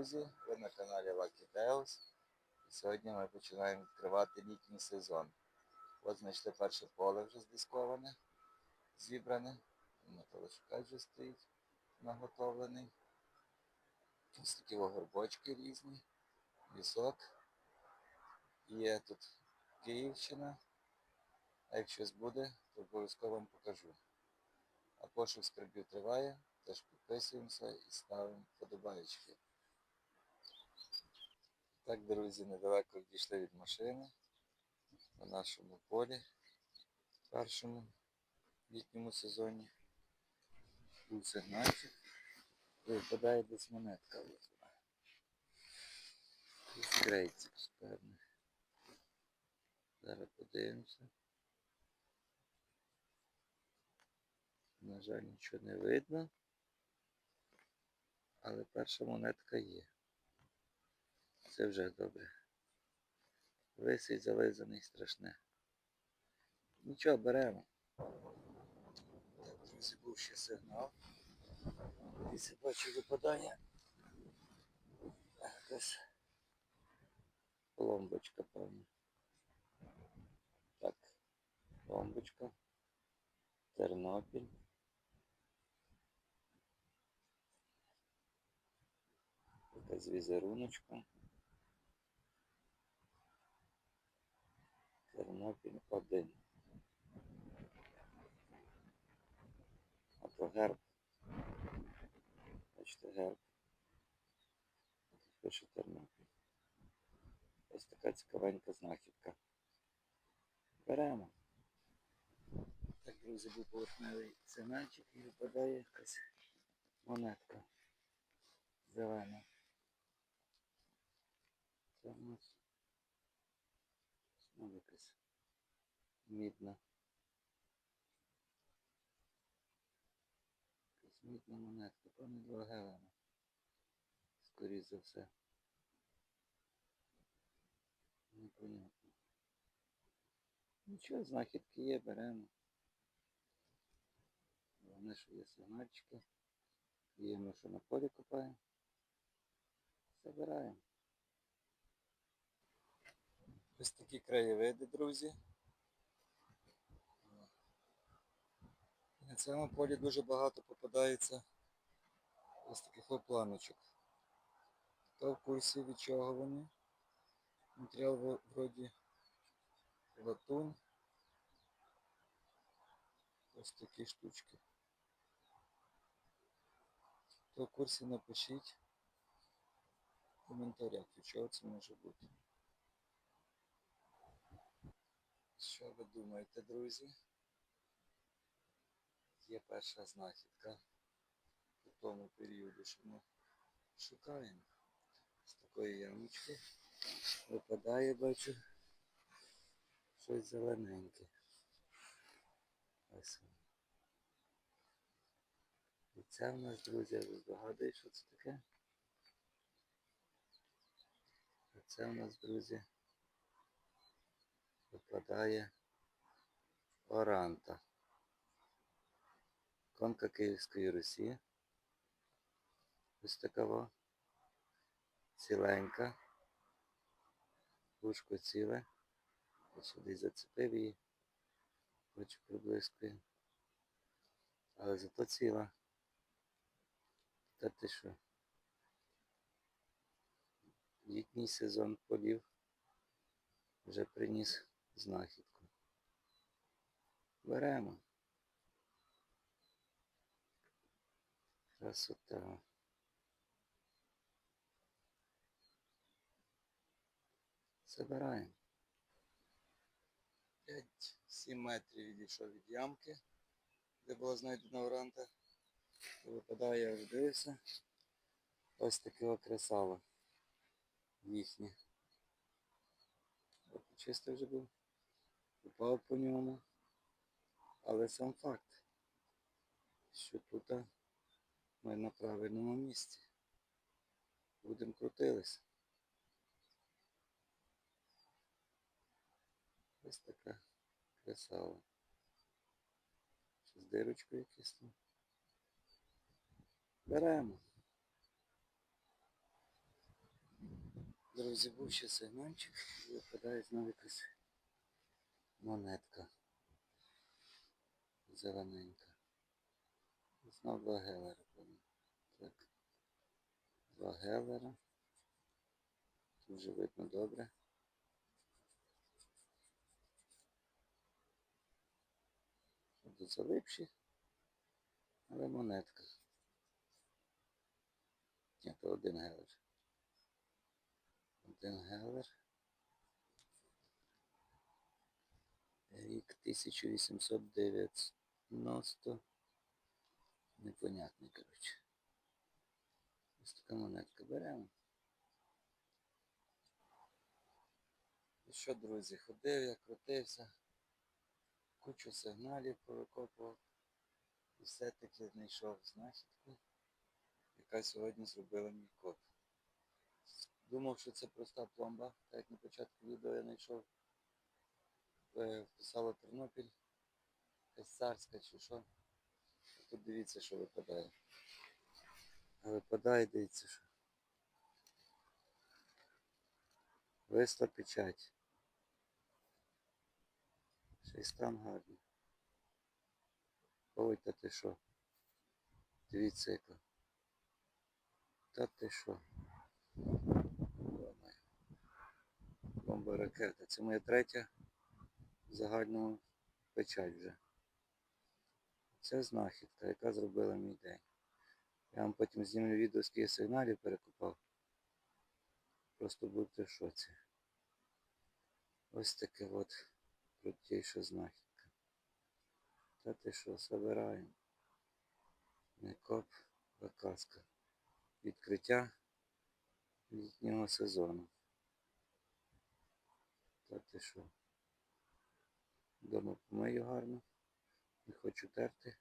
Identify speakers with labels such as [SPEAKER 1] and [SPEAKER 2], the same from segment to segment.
[SPEAKER 1] друзі! Ви на каналі Lucky Tales. Сьогодні ми починаємо відкривати літній сезон. От знайшли перше поле вже здисковане, зібране. Металошукач вже стоїть наготовлений. Ось такі огорбочки різні, лісок. Є тут Київщина. А як щось буде, то обов'язково вам покажу. А пошук скарбів триває, теж підписуємося і ставимо вподобаєчки. Так, друзі, недалеко відійшли від машини на нашому полі в першому літньому сезоні. Був сигнальчик. Випадає десь монетка. Крейців, певне. Зараз подивимося. На жаль, нічого не видно. Але перша монетка є. Це вже добре. Лисий зализаний страшне. Нічого, беремо. Так, друзі, був ще сигнал. Дивіться, бачу, випадає. Якась пломбочка, певно. Так, пломбочка. Тернопіль. Якась візеруночка. Тернопіль 1. А то герб. Бачите, герб. Тут пише Тернопіль. Ось така цікавенька знахідка. Беремо. Так, друзі, був поверхневий сигнальчик і випадає якась монетка зелена. Це у нас знову якась мідна. Якась мідна монетка, певно два гелена. Скоріше за все. Непонятно. Нічого, знахідки є, беремо. Головне, що є сигнальчики. Є ми, що на полі копаємо. Забираємо. Ось такі краєвиди, друзі. Цьому полі дуже багато попадається ось таких опланочок. Хто в курсі від чого вони? Матеріал вроді латунь. Ось такі штучки. Хто в курсі напишіть в коментарях, від чого це може бути. Що ви думаєте, друзі? Є перша знахідка по тому періоду, що ми шукаємо. З такої ямочки випадає, бачу, щось зелененьке. Ось воно. І це в нас, друзі, ви здогадуєте, що це таке? А це в нас, друзі, випадає оранта. Конка Київської Русі. Ось такова. Ціленька. Вушко ціле. Я сюди зацепив її. Хочу приблизкою. Але зато ціла. Та ти що? Літній сезон полів вже приніс знахідку. Беремо. Красота. Забираємо. 5-7 метрів відійшов від ямки, де була знайдена оранта. Випадає, вже дивився. Ось таке окресало їхнє. Чисто вже був. Упав по ньому. Але сам факт, що тут ми на правильному місці. Будемо крутились. Ось така красава. З дирочкою якесь там. Беремо. Друзі, був ще сигнальчик, випадає знову якась монетка. Зелененька. Знов два гелера. Так. Два гелера. Тут вже видно добре. Тут залипші, але монетка. Ні, то один гелер. Один гелер. Рік 1890. Непонятний, коротше. Ось така монетка беремо. І що, друзі, ходив я, крутився, кучу сигналів повикопував. І все-таки знайшов знахідку, яка сьогодні зробила мій код. Думав, що це проста пломба, так як на початку відео я знайшов. е, Вписало Тернопіль, якась царська чи що. Тут дивіться, що випадає. Випадає, дивіться, що. Висла печать. Й стан гарний. Ой, та ти що? Дивіться яка. Та ти що? Бомба ракета. Це моя третя в загальному печать вже. Це знахідка, яка зробила мій день. Я вам потім знімлю відео, скільки сигналів перекопав. Просто будьте в шоці. Ось таке от крутіша знахідка. Та ти що, забираємо. Не коп. Відкриття літнього сезону. Та ти що? Дома помию гарно. Не хочу терти.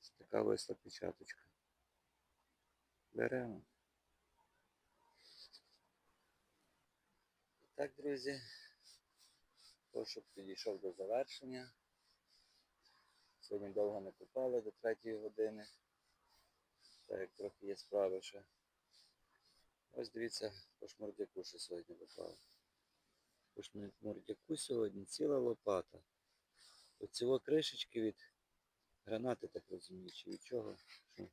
[SPEAKER 1] Ось така висла печаточка. Беремо. Так, друзі, пошук підійшов до завершення. Сьогодні довго не купали до третьої години. Так як трохи є справи ще. Ось дивіться, по шмурдяку що сьогодні виклав. По шмурдяку сьогодні ціла лопата. Оці кришечки від гранати, так розумію, чи від чого. Що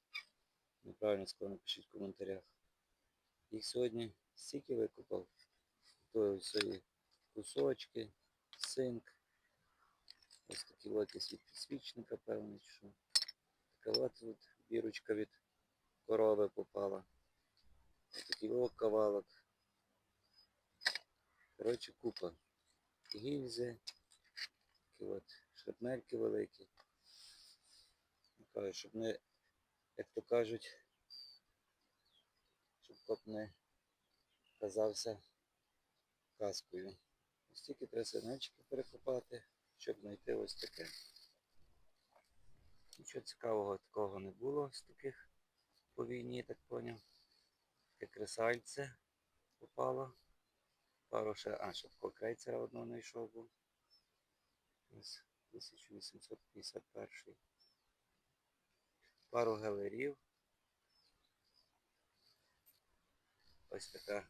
[SPEAKER 1] неправильно сказав, напишіть в коментарях. Їх сьогодні стільки викопав. То свої кусочки, синк. Ось такі от від підсвічника, певний, чи що. Така от, бірочка від корови попала. Ось такий кавалок. Коротше, купа. Гільзи. Такі от шрапнельки великі. Щоб не, як то кажуть, щоб коп не казався казкою. Ось тільки треба сигнальчики перекопати, щоб знайти ось таке. Нічого цікавого такого не було з таких по війні, так поняв. Таке кресальце попало. Пару ще, а, ще крейцера одного знайшов був. Ось 1851. Пару галерів. Ось така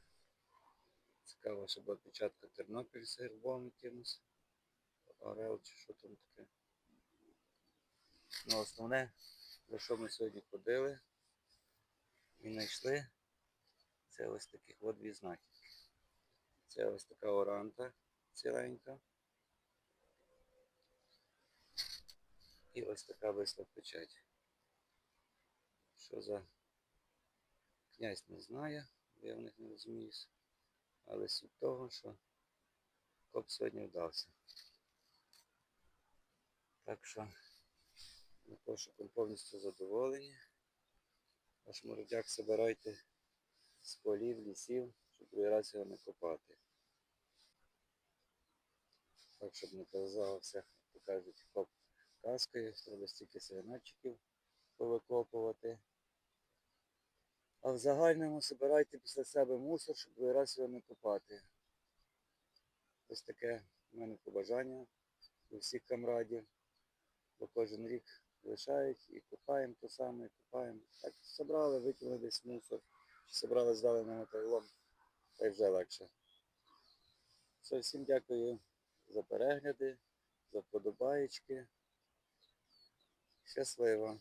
[SPEAKER 1] цікава, що була печатка Тернопіль з гербом якимось. Орел чи що там таке. Ну, основне, за що ми сьогодні ходили і знайшли, це ось таких от дві знахідки. Це ось така оранта ціленька. І ось така висла печать. Що за князь не знає, бо я в них не розуміюсь. Але суть того, що коп сьогодні вдався. Так що на пошуком повністю задоволені. Ваш мородяк собирайте з полів, лісів, щоб раз його не копати. Так, щоб не казалося, як то кажуть, коп каскою, треба стільки сигнальчиків повикопувати. А в загальному збирайте після себе мусор, щоб другий раз його не копати. Ось таке в мене побажання до всіх камрадів, бо кожен рік лишають і копаємо то саме, і копаємо. Так, зібрали, викинули десь мусор, чи зібрали, здали на металолом, та й вже легше. Все, всім дякую за перегляди, за вподобаєчки. Щасливо!